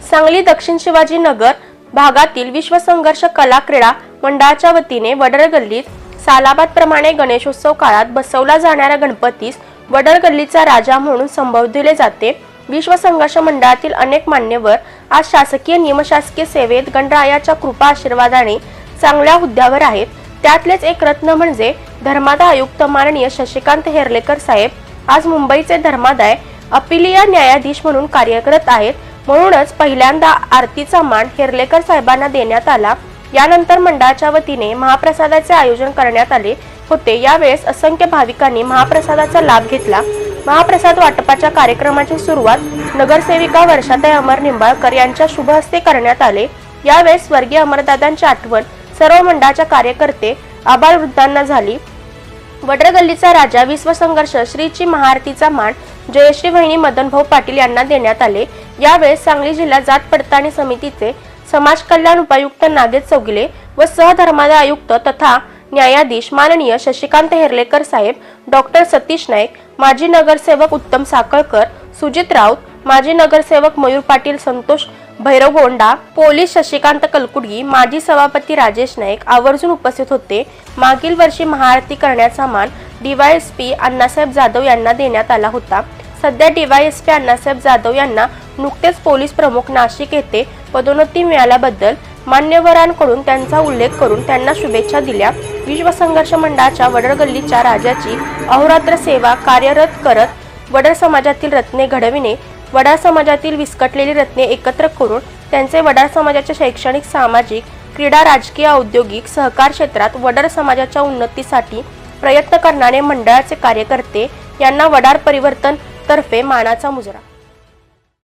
सांगली दक्षिण शिवाजी नगर भागातील विश्व संघर्ष कला क्रीडा मंडळाच्या वतीने वडर गल्लीत सालाबाद प्रमाणे गणेशोत्सव काळात बसवला जाणाऱ्या गणपतीस वडर गल्लीचा राजा म्हणून संबोधले जाते. विश्व संघर्ष मंडळातील अनेक मान्यवर आज शासकीय निमशासकीय सेवेत गणरायाच्या कृपा आशीर्वादाने चांगल्या हुद्द्यावर आहेत. त्यातलेच एक रत्न म्हणजे धर्मादाय आयुक्त माननीय शशिकांत हेर्लेकर साहेब. आज मुंबईचे धर्मादाय अपिलिया न्यायाधीश म्हणून कार्यरत आहेत. म्हणूनच पहिल्यांदा आरतीचा मान हेर्लेकर साहेबांना देण्यात आला. यानंतर मंडळाच्या वतीने महाप्रसादाचे आयोजन करण्यात आले होते. यावेळेस असंख्य भाविकांनी महाप्रसादाचा लाभ घेतला. महाप्रसाद वाटपाच्या कार्यक्रमाची सुरुवात नगरसेविका वर्षाताई अमर निंबाळकर यांच्या शुभ हस्ते करण्यात आले. यावेळेस स्वर्गीय अमरदादांची आठवण सर्व मंडळाच्या कार्यकर्ते आबाळ वृद्धांना झाली. वडरगल्लीचा राजा विश्वसंघर्ष श्रीची महाआरतीचा मान जयश्री वहिनी मदनभाऊ पाटील यांना देण्यात आले. यावेळेस सांगली जिल्हा जात पडताळणी समितीचे समाज कल्याण उपायुक्त नागेश चौगिले व सहधर्मादाय आयुक्त तथा न्यायाधीश माननीय शशिकांत हेर्लेकर साहेब डॉक्टर सतीश नाईक माजी नगरसेवक उत्तम साखळकर सुजित राऊत माजी नगरसेवक मयूर पाटील संतोष भैरव गोंडा पोलीस शशिकांत कलकुडगी माजी सभापती राजेश नाईक आवर्जून उपस्थित होते. मागील वर्षी महाआरती करण्याचा मान डीवायएसपी अण्णासाहेब जाधव यांना देण्यात आला होता. सध्या डीवायएसपी अण्णासाहेब जाधव यांना नुकतेच पोलीस प्रमुख नाशिक येथे पदोन्नती मिळाल्याबद्दल मान्यवरांकडून त्यांचा उल्लेख करून त्यांना शुभेच्छा दिल्या. विश्व संघर्ष मंडळाच्या वडरगल्लीच्या राजाची अहोरात्र सेवा कार्यरत करत वडर समाजातील रत्ने घडविणे वडार समाजातील विस्कटलेली रत्ने एकत्र करून त्यांचे वडार समाजाच्या शैक्षणिक सामाजिक क्रीडा राजकीय औद्योगिक सहकार क्षेत्रात वडार समाजाच्या उन्नतीसाठी प्रयत्न करणारे मंडळाचे कार्यकर्ते यांना वडार परिवर्तन तर्फे मानाचा मुजरा.